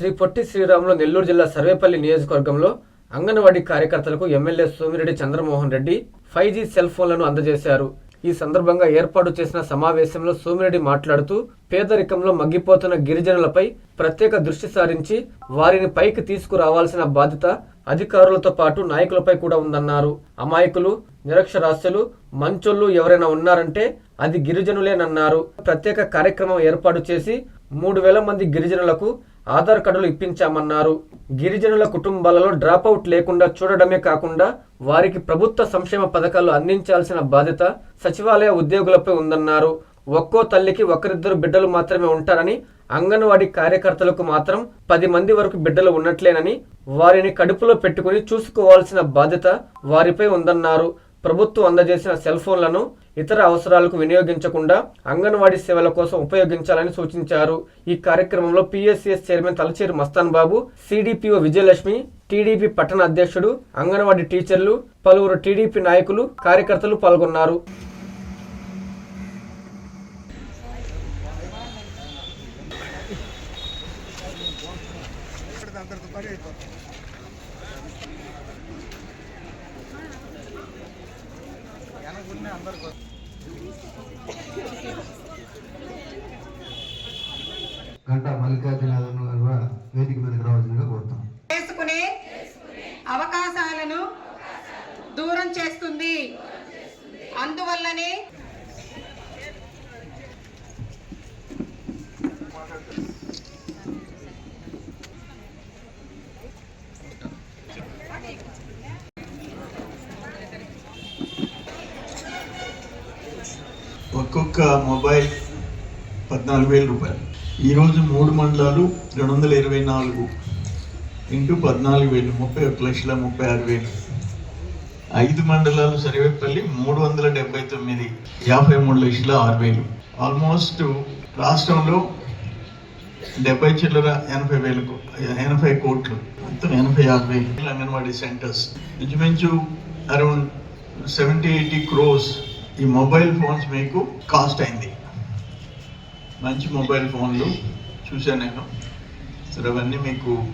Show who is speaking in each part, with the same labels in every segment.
Speaker 1: శ్రీ పొట్టి శ్రీరాములు నెల్లూరు జిల్లా సర్వేపల్లి నియోజకవర్గంలో అంగన్వాడీ కార్యకర్తలకు MLA Somireddy Chandramohan Reddy five G cell ఫోన్లను అందజేశారు. ఈ సందర్భంగా ఏర్పాటు చేసిన సమావేశంలో సోమిరెడ్డి మాట్లాడుతూ పేదరికంలో మగ్గిపోతున్న గిరిజనులపై ప్రత్యేక దృష్టి సారించి వారిని పైకి తీసుకురావాల్సిన బాధ్యత అధికారులతో పాటు నాయకులపై కూడా ఉందన్నారు. అమాయకులు నిరక్షరాస్యులు మంచోళ్ళు ఎవరైనా ఉన్నారంటే అది గిరిజనులేనన్నారు. ప్రత్యేక కార్యక్రమం ఏర్పాటు చేసి మూడు వేల మంది గిరిజనులకు ఆధార్ కార్డులు ఇప్పించామన్నారు. గిరిజనుల కుటుంబాలలో డ్రాప్ అవుట్ లేకుండా చూడడమే కాకుండా వారికి ప్రభుత్వ సంక్షేమ పథకాలు అందించాల్సిన బాధ్యత సచివాలయ ఉద్యోగులపై ఉందన్నారు. ఒక్కో తల్లికి ఒకరిద్దరు బిడ్డలు మాత్రమే ఉంటారని అంగన్వాడీ కార్యకర్తలకు మాత్రం పది మంది వరకు బిడ్డలు ఉన్నట్లేనని వారిని కడుపులో పెట్టుకుని చూసుకోవాల్సిన బాధ్యత వారిపై ఉందన్నారు. ప్రభుత్వం అందజేసిన సెల్ ఫోన్లను ఇతర అవసరాలకు వినియోగించకుండా అంగన్వాడీ సేవల కోసం ఉపయోగించాలని సూచించారు. ఈ కార్యక్రమంలో PSCS chairman Talacheru Mastan Babu CDPO Vijayalakshmi TDP పట్టణ అధ్యక్షుడు అంగన్వాడీ టీచర్లు పలువురు టీడీపీ నాయకులు కార్యకర్తలు పాల్గొన్నారు.
Speaker 2: గంట మల్లికార్జున గారు వేదిక మీదకి రావాల్సిందిగా కోరుతాం
Speaker 3: చేసుకునే అవకాశాలను దూరం చేస్తుంది. అందువల్లనే
Speaker 4: ఒక్కొక్క మొబైల్ పద్నాలుగు వేల రూపాయలు. ఈరోజు మూడు మండలాలు రెండు వందల ఇరవై నాలుగు ఇంటూ పద్నాలుగు వేలు ముప్పై ఒక లక్షల ముప్పై ఆరు వేలు. ఐదు మండలాలు సరివేపల్లి మూడు వందల డెబ్బై తొమ్మిది యాభై మూడు లక్షల ఆరు వేలు. ఆల్మోస్ట్ రాష్ట్రంలో డెబ్బై చిల్లర ఎనభై వేలు ఎనభై కోట్లు మొత్తం ఎనభై ఆరు వేలు. అంగన్వాడీ సెంటర్స్. ఇంచుమించు అరౌండ్ సెవెంటీ ఎయిటీ క్రోస్ ఈ మొబైల్ ఫోన్స్ మీకు కాస్ట్ అయింది. మంచి మొబైల్ ఫోన్లు చూశాను నేను. సరే అవన్నీ మీకు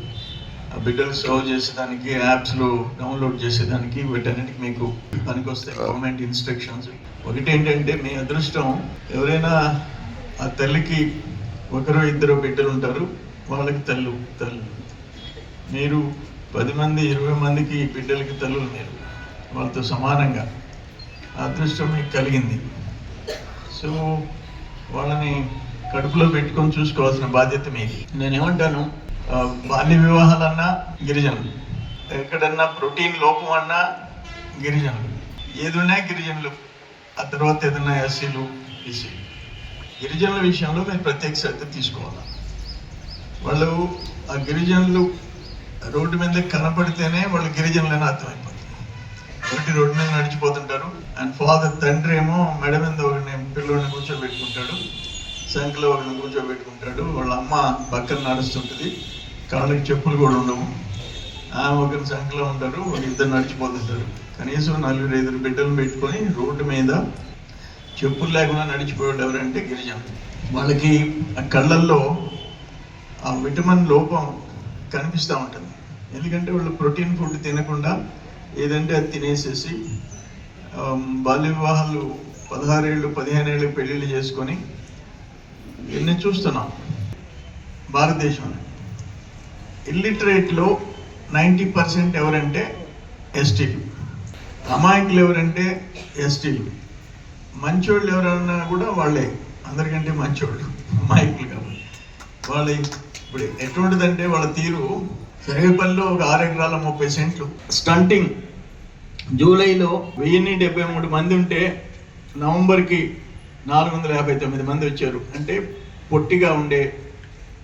Speaker 4: ఆ బిడ్డలు సర్వ్ చేసేదానికి యాప్స్లో డౌన్లోడ్ చేసేదానికి వీటన్నిటికి మీకు పనికొస్తాయి. Government instructions. ఒకటి ఏంటంటే మీ అదృష్టం ఎవరైనా ఆ తల్లికి ఒకరు ఇద్దరు బిడ్డలు ఉంటారు వాళ్ళకి తల్లు తల్లు. మీరు పది మంది ఇరవై మందికి బిడ్డలకి తల్లులు మీరు. వాళ్ళతో సమానంగా. అదృష్టం మీకు కలిగింది. సో వాళ్ళని కడుపులో పెట్టుకొని చూసుకోవాల్సిన బాధ్యత మీది. నేనేమంటాను? బాల్య వివాహాలన్నా గిరిజనులు. ఎక్కడన్నా ప్రోటీన్ లోపం అన్నా గిరిజనులు. ఏదున్నా గిరిజనులు. ఆ తర్వాత ఏదన్నా ఎస్సీలు బీసీలు. గిరిజనుల విషయంలో మీరు ప్రత్యేక శ్రద్ధ తీసుకోవాలి? వాళ్ళు ఆ గిరిజనులు రోడ్డు మీద కనపడితేనే వాళ్ళు గిరిజనులని అర్థమైపోతుంది ఒకటి రెండు నడిచిపోతుంటారు. అండ్ ఫాదర్ తండ్రి ఏమో మెడ మీద ఒకరిని పిల్లోడిని కూర్చోబెట్టుకుంటాడు. సంఖ్యలో ఒకరిని కూర్చోబెట్టుకుంటాడు. వాళ్ళ అమ్మ పక్కన నడుస్తుంటుంది. కాళ్ళకి చెప్పులు కూడా ఉండవు. ఆమె ఒకరి సంఖ్యలో ఉంటారు. ఇద్దరు నడిచిపోతుంటారు. కనీసం నలుగురు ఐదుగురు బిడ్డలు పెట్టుకొని రోడ్డు మీద చెప్పులు లేకుండా నడిచిపోయాడు ఎవరంటే గిరిజన వాళ్ళకి ఆ కళ్ళల్లో ఆ విటమిన్ లోపం కనిపిస్తూ ఉంటుంది. ఎందుకంటే వాళ్ళు ప్రోటీన్ ఫుడ్ తినకుండా ఏదంటే అది తినేసేసి బాల్య వివాహాలు పదహారేళ్ళు పదిహేనేళ్ళు పెళ్ళిళ్ళు చేసుకొని ఎన్ని చూస్తున్నాం? భారతదేశంలో. ఇల్లిటరేట్లో నైంటీ పర్సెంట్ ఎవరంటే ఎస్టీలు. అమాయకులు ఎవరంటే ఎస్టీలు. మంచోళ్ళు ఎవరన్నా కూడా వాళ్ళే. అందరికంటే మంచోళ్ళు అమాయకులు కాబట్టి. వాళ్ళ ఇప్పుడు ఎటువంటిదంటే వాళ్ళ తీరు సరిగపల్లిలో ఒక ఆరు ఎకరాల ముప్పై సెంట్లు. స్టంటింగ్. జూలైలో వెయ్యిన్ని డెబ్బై మూడు మంది ఉంటే నవంబర్కి నాలుగు వందల యాభై తొమ్మిది మంది వచ్చారు. అంటే పొట్టిగా ఉండే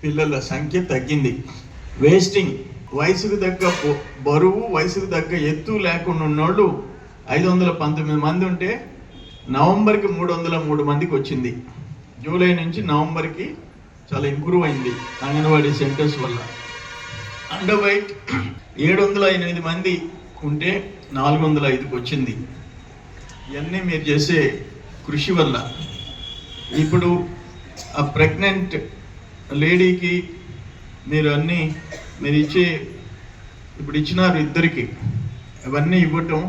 Speaker 4: పిల్లల సంఖ్య తగ్గింది. వేస్టింగ్ వయసుకు తగ్గ బరువు వయసుకు తగ్గ ఎత్తు లేకుండా ఉన్నోళ్ళు ఐదు వందల పంతొమ్మిది మంది ఉంటే నవంబర్కి మూడు వందల మూడు మందికి వచ్చింది. జూలై నుంచి నవంబర్కి చాలా ఇంప్రూవ్ అయింది అంగన్వాడీ సెంటర్స్ వల్ల. అండర్ వైట్ ఏడు వందల ఎనిమిది మంది ఉంటే నాలుగు వందల ఐదుకి వచ్చింది. ఇవన్నీ మీరు చేసే కృషి వల్ల ఇప్పుడు ఆ ప్రెగ్నెంట్ లేడీకి మీరు అన్నీ మీరు ఇచ్చే ఇప్పుడు ఇచ్చినారు ఇద్దరికి. అవన్నీ ఇవ్వటం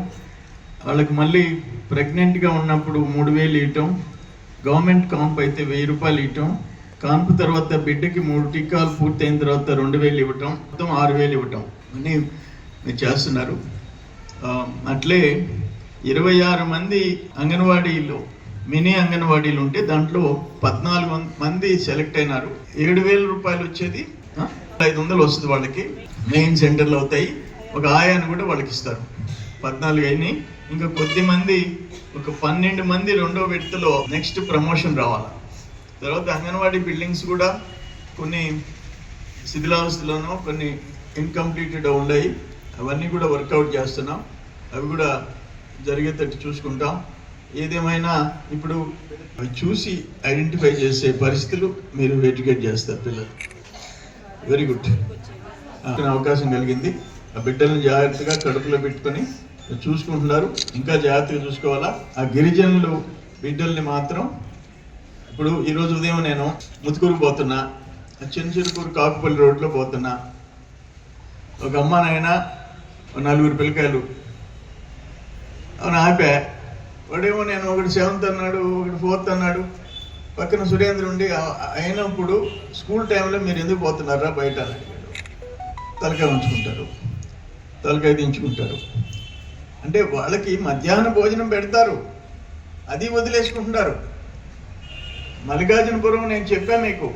Speaker 4: వాళ్ళకి మళ్ళీ ప్రెగ్నెంట్గా ఉన్నప్పుడు మూడు వేలు ఇవ్వటం గవర్నమెంట్ కాంప్ అయితే వెయ్యి రూపాయలు ఇవ్వటం కాంపు తర్వాత బిడ్డకి మూడు టీకాలు పూర్తయిన తర్వాత రెండు వేలు ఇవ్వటం మొత్తం ఆరు వేలు ఇవ్వటం. అన్నీ మీరు చేస్తున్నారు. అట్లే ఇరవై ఆరు మంది అంగన్వాడీలు మినీ అంగన్వాడీలు ఉంటే దాంట్లో పద్నాలుగు మంది సెలెక్ట్ అయినారు. ఏడు వేల రూపాయలు వచ్చేది ఐదు వందలు వస్తుంది వాళ్ళకి. మెయిన్ సెంటర్లు అవుతాయి. ఒక ఆయాను కూడా వాళ్ళకి ఇస్తారు. పద్నాలుగు అయినాయి. ఇంకా కొద్ది మంది ఒక పన్నెండు మంది రెండో విడతలో నెక్స్ట్ ప్రమోషన్ రావాలి? తర్వాత అంగన్వాడీ బిల్డింగ్స్ కూడా కొన్ని శిథిలావస్థలోనూ కొన్ని ఇన్కంప్లీటెడ్ ఉన్నాయి అవన్నీ కూడా వర్కౌట్ చేస్తున్నాం. అవి కూడా జరిగేటట్టు చూసుకుంటాం. ఏదేమైనా ఇప్పుడు అవి చూసి ఐడెంటిఫై చేసే పరిస్థితులు మీరు ఎడ్యుకేట్ చేస్తారు పిల్లలు. వెరీ గుడ్ అవకాశం కలిగింది. ఆ బిడ్డలను జాగ్రత్తగా కడుపులో పెట్టుకొని చూసుకుంటున్నారు. ఇంకా జాగ్రత్తగా చూసుకోవాలా? ఆ గిరిజనులు బిడ్డల్ని మాత్రం ఇప్పుడు ఈరోజు ఉదయం నేను ముతుకూరు పోతున్నా. ఆ చిన్న చిరుకూరు కాకుపల్లి రోడ్లో పోతున్నా. ఒక అమ్మ నాయన నలుగురు పిల్లకాయలు అవును ఆపా. వాడేమో నేను ఒకటి సెవెంత్ అన్నాడు ఒకటి ఫోర్త్ అన్నాడు. పక్కన సురేంద్ర ఉండి అయినప్పుడు స్కూల్ టైంలో మీరు ఎందుకు పోతున్నారా బయట అని అడిగాడు. తలకాయ ఉంచుకుంటారు తలకాయ దించుకుంటారు. అంటే వాళ్ళకి మధ్యాహ్న భోజనం పెడతారు. అది వదిలేసుకుంటున్నారు. మల్లికార్జునపురం నేను చెప్పాను మీకు.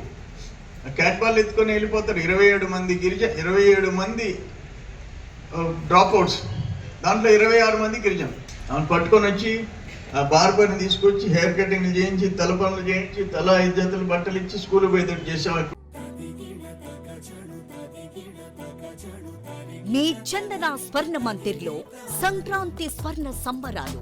Speaker 4: క్యాట్పాల్ ఎత్తుకొని వెళ్ళిపోతారు. ఇరవై ఏడు మంది గిరిజ ఇరవై ఏడు మంది డ్రాప్ అవుట్స్ దాంట్లో ఇరవై ఆరు మంది గిరిజను ఆమెను పట్టుకొని వచ్చి ఆ బార్బర్ని తీసుకొచ్చి హెయిర్ కటింగ్ చేయించి తల పనులు చేయించి తల ఐదు జతలు బట్టలు ఇచ్చి స్కూల్ పోయేటట్టు చేసేవారు
Speaker 5: మీ చందన స్వర్ణ మందిర్లో సంక్రాంతి స్వర్ణ సంబరాలు.